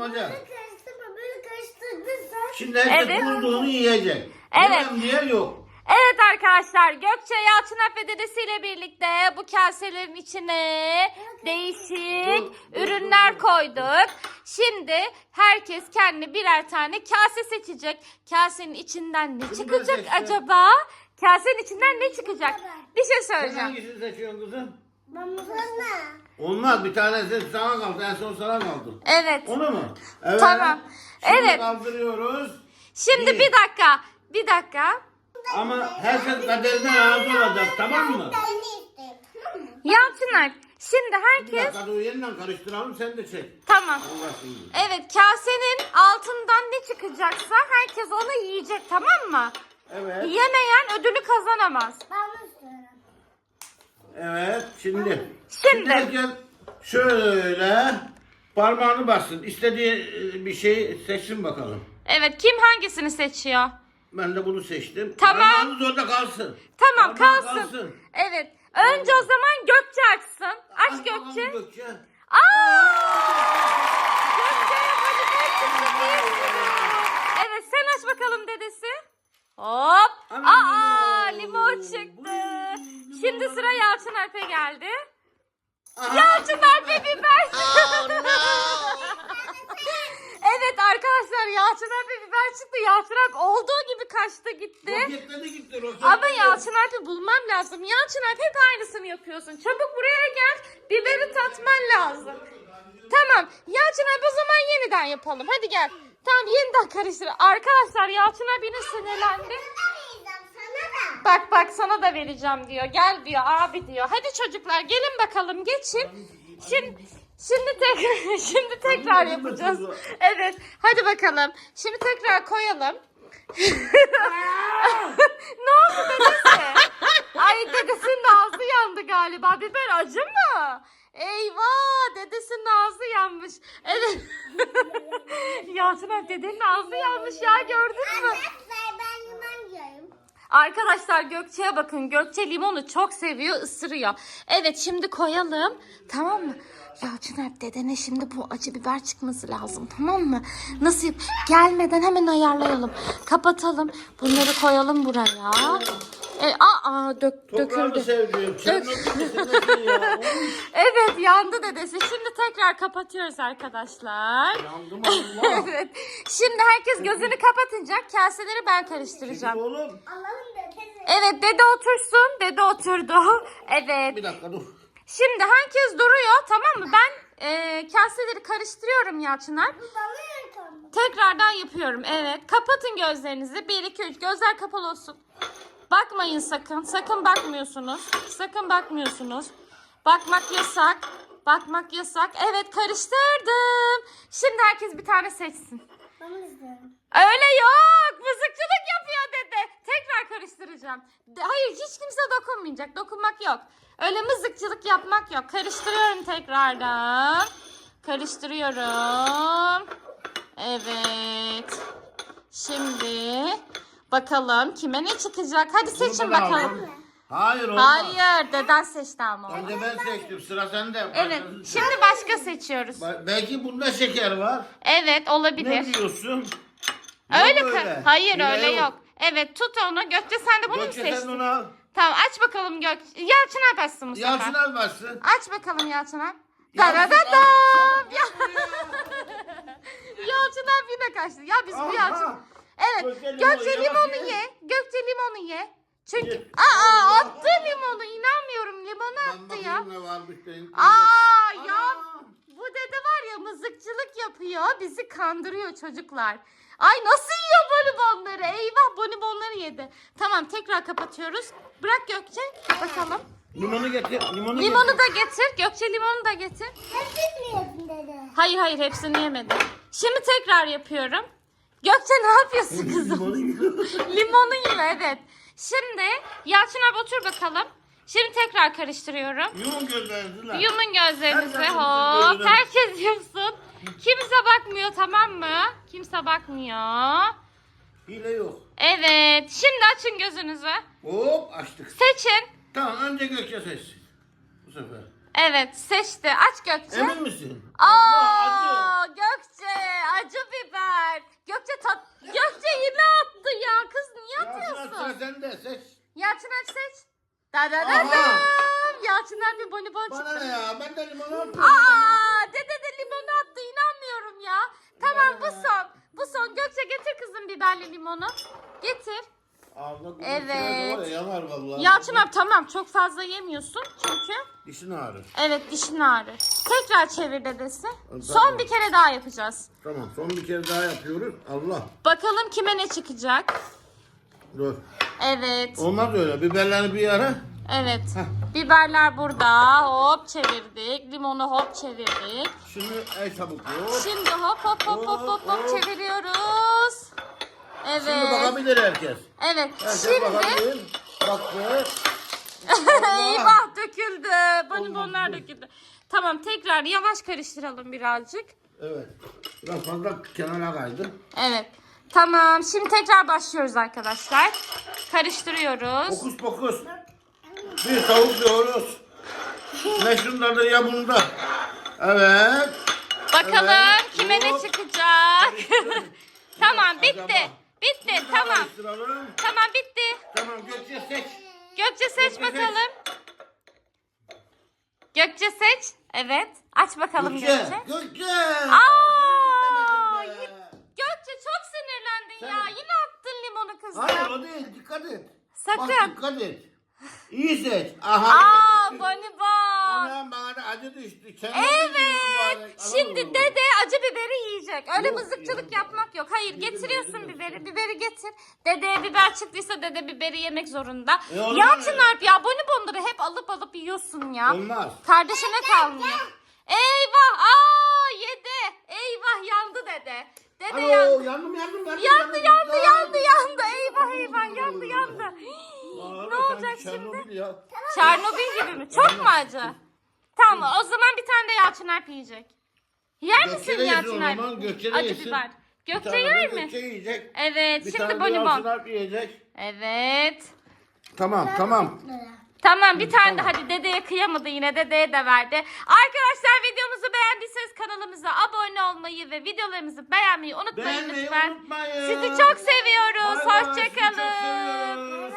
bulmaca. Karıştırma böyle karıştırdın sen. Şimdi herkes Evet. bulduğunu yiyecek. Evet. Yemem diye yok. Evet arkadaşlar Gökçe Yalçın Efe dedesiyle birlikte bu kaselerin içine değişik ürünler koyduk. Şimdi herkes kendi birer tane kase seçecek. Kasenin içinden ne çıkacak acaba? Kasenin içinden ne çıkacak? Bir şey Sen söyleyeceğim. hangisini seçiyorsun kızım? Olmaz bir tanesi sana kaldı. En son sana kaldı. Evet. Onu mu? Evet. Tamam. Şimdi Evet. kaldırıyoruz. Şimdi bir dakika. Bir dakika. Ama herkes kaderinden razı olacak tamam mı? Ben de istedim. Tamam mı? Yalçın Alp. Şimdi Bir herkes dakika dur yeniden karıştıralım sen de çek. tamam. Allah seni. Evet kasenin altından ne çıkacaksa herkes onu yiyecek tamam mı? Evet. Yemeyen ödülü kazanamaz. Ben istiyorum. Evet şimdi. Şimdi. herkes şöyle parmağını bassın. İstediği e, bir şey seçsin bakalım. Evet kim hangisini seçiyor? Ben de bunu seçtim. Tamam. Parmağınız orada kalsın. Tamam Parmağın kalsın. Evet. Önce o zaman Gökçe açsın. Aç Aç bakalım Gökçe. Gökçe. Aa! Çıktı bir sürü. Evet sen aç bakalım dedesi. Hop. Şimdi sıra Yalçın Alp'e geldi. Yalçın Alp'e biber. evet arkadaşlar Yalçın Alp'e biber çıktı. Yalçın Alp olduğu gibi kaçtı gitti. Roketledi gitti roketledi. Ama Yalçın Alp'i bulmam lazım. Yalçın Alp hep aynısını yapıyorsun. Çabuk buraya gel. Biberi tatman lazım. Tamam. Yalçın Alp o zaman yeniden yapalım. Hadi gel. Tamam yeniden karıştır. Arkadaşlar Yalçın yine sinirlendi. Bak bak sana da vereceğim diyor. Gel diyor abi diyor. Hadi çocuklar gelin bakalım geçin. Şimdi şimdi tekrar şimdi tekrar yapacağız. Evet. Hadi bakalım. Şimdi tekrar koyalım. ne oldu dedesi? Ay dedesinin ağzı yandı galiba. Biber acı mı? Eyvah dedesinin ağzı yanmış. Evet. Yalçın abi dedenin ağzı yanmış ya gördün mü? Arkadaşlar ben limon yiyorum. Arkadaşlar Gökçe'ye bakın. Gökçe limonu çok seviyor, ısırıyor. Evet şimdi koyalım. Tamam mı? Yalçın Alp dedene şimdi bu acı biber çıkması lazım. Tamam mı? Nasıl? Gelmeden hemen ayarlayalım. Kapatalım. Bunları koyalım buraya. E, aa dök, Toprağını döküldü. Çernobil ya. Evet yandı dedesi. Şimdi tekrar kapatıyoruz arkadaşlar. Yandım Allah. evet. Şimdi herkes gözünü kapatınca kaseleri ben karıştıracağım. Oğlum. Alalım da teyze. Evet dede otursun. Dede oturdu. Evet. Bir dakika dur. Şimdi herkes duruyor tamam mı? Ben e, kaseleri karıştırıyorum Yalçınar. Yakalım. Tekrardan yapıyorum. Evet. Kapatın gözlerinizi. 1, 2, 3. Gözler kapalı olsun. Bakmayın sakın. Sakın bakmıyorsunuz. Sakın bakmıyorsunuz. Bakmak yasak. Bakmak yasak. Evet karıştırdım. Şimdi herkes bir tane seçsin. Öyle yok. Mızıkçılık yapıyor dede. Tekrar karıştıracağım. De- Hayır hiç kimse dokunmayacak. Dokunmak yok. Öyle mızıkçılık yapmak yok. Karıştırıyorum tekrardan. Karıştırıyorum. Evet. Şimdi bakalım kime ne çıkacak. Hadi seçin bakalım. aldım. Hayır olmaz. Hayır deden seçti ama. Önce ben seçtim. Sıra sende. Evet. Seç. Şimdi başka seçiyoruz. Ba- Belki bunda şeker var. Evet Ne olabilir. diyorsun? Öyle ka- Hayır Hile öyle yok. Evet tut onu. Gökçe sen de bunu mu Gökçe sen seçtin? onu al. Tamam aç bakalım Gök. Yalçın Alp açsın bu sefer. Yalçın almazsın. Aç bakalım Yalçın Alp. Daradadam. al. Ya- Yalçın Alp yine kaçtı. Ya biz bu. Yalçın. Evet. Gökçe Gökçe limonu ye. ye. Gökçe limonu ye. Çünkü Ye. aa attı limonu. İnanmıyorum. Limonu Ben attı ya. ne varmış benim. Aa ya bu dede var ya mızıkçılık yapıyor. Bizi kandırıyor çocuklar. Ay nasıl yiyor bonibonları? Eyvah bonibonları yedi. Tamam tekrar kapatıyoruz. Bırak Gökçe bakalım. Limonu getir. Limonu, Limonu getir. da getir. Gökçe limonu da getir. Hepsini mi yedin dede? Hayır hayır hepsini yemedi. Şimdi tekrar yapıyorum. Gökçe ne yapıyorsun kızım? Limonu yiyor. Evet. Şimdi Yalçın abi otur bakalım. Şimdi tekrar karıştırıyorum. Yumun gözlerinizi lan. Yumun gözlerinizi. Herkes Hop. Herkes yumsun. Kimse bakmıyor tamam mı? Kimse bakmıyor. Hile yok. Evet. Şimdi açın gözünüzü. Hop açtık. Seçin. Tamam önce Gökçe seçsin. Bu sefer. Evet seçti. Aç Gökçe. Emin misin? Allah acı. Aa Gökçe. Acı biber. Gökçe tat... Gökçe yine attı ya. Kız niye Yalçın Alp sıra atıyorsun? sende seç. Yalçın Alp seç. Da da da Aha. da. Yalçın Alp bir bonibon Bana çıktı. ne ya ben de limonu atıyorum. Aa, dede de limonu attı inanmıyorum ya. Tamam bu son. Bu son. Gökçe getir kızım biberli limonu. Getir. Ağzına Evet. var ya, Yanar vallahi. Yalçın abi tamam çok fazla yemiyorsun çünkü. Dişin ağrır. Evet dişin ağrır. Tekrar çevir dedesi. Tamam. Son bir kere daha yapacağız. Tamam son bir kere daha yapıyoruz. Allah. Bakalım kime ne çıkacak. Dur. Evet. Olmaz öyle. Biberleri bir ara. Evet. Biberler burada. Hop çevirdik. Limonu hop çevirdik. Şimdi el çabuk yok. Şimdi hop hop hop hop hop hop çeviriyoruz. Şimdi Evet. bakabilir herkes. Evet. Herkes Şimdi bakabilir. Baktı. eyvah döküldü. Bonibonlar döküldü. Tamam tekrar yavaş karıştıralım birazcık. Evet. Biraz fazla kenara kaydı. Evet. Tamam. Şimdi tekrar başlıyoruz arkadaşlar. Karıştırıyoruz. Fokus fokus. Bir tavuk diyoruz. Ne şundadır ya bunda. Evet. Bakalım Evet. kime ne Hop. çıkacak. tamam bitti. Acaba? Bitti. Tamam. Karıştıralım. Tamam bitti. Tamam Gökçe seç. Gökçe seç Gökçe bakalım. Gökçe seç. Evet. Aç bakalım Gökçe. Gökçe. Gökçe. Aa. Gökçe çok sinirlendin ya. Sen- Yine attın limonu kızım. Hayır o değil dikkat et. Sakın. Bak dikkat et. İyi seç. Aha. Aa düştü. Kendine Evet. Şimdi dede acı biberi yiyecek. Öyle Yok, mızıkçılık yok. yapmak yok. Hayır Yedim, getiriyorsun biberi. Biberi getir. Dedeye biber çıktıysa dede biberi yemek zorunda. E, Yalçın? Alp ya bonibonları hep alıp alıp yiyorsun ya. Olmaz. Kardeşine kalmıyor. Eyvah! Aa yedi. Eyvah yandı dede. Dede Alo yandı. yandım yandım yandım. Yandı yandı yandı yandı. Eyvah eyvah yandı yandı. Ne olacak şimdi? ya. Çernobil gibi mi? Çok mu acı? Tamam o zaman bir tane de Yalçın Alp yiyecek. Yer Gökçe misin de yesin Yalçın o Alp? zaman, Gökçe de Acı yesin. biber. Bir Gökçe tane de yer mi? Gökçe yiyecek. Evet Bir şimdi tane de Yalçın bonibon. Alp yiyecek. Evet. Tamam tamam. Tamam bir tane de hadi dedeye kıyamadı yine dedeye de verdi. Arkadaşlar videomuzu beğendiyseniz kanalımıza abone olmayı ve videolarımızı beğenmeyi unutmayın Beğenmeyi lütfen. unutmayın. Sizi çok seviyoruz. Bay bay, sizi çok Hoşçakalın. seviyoruz.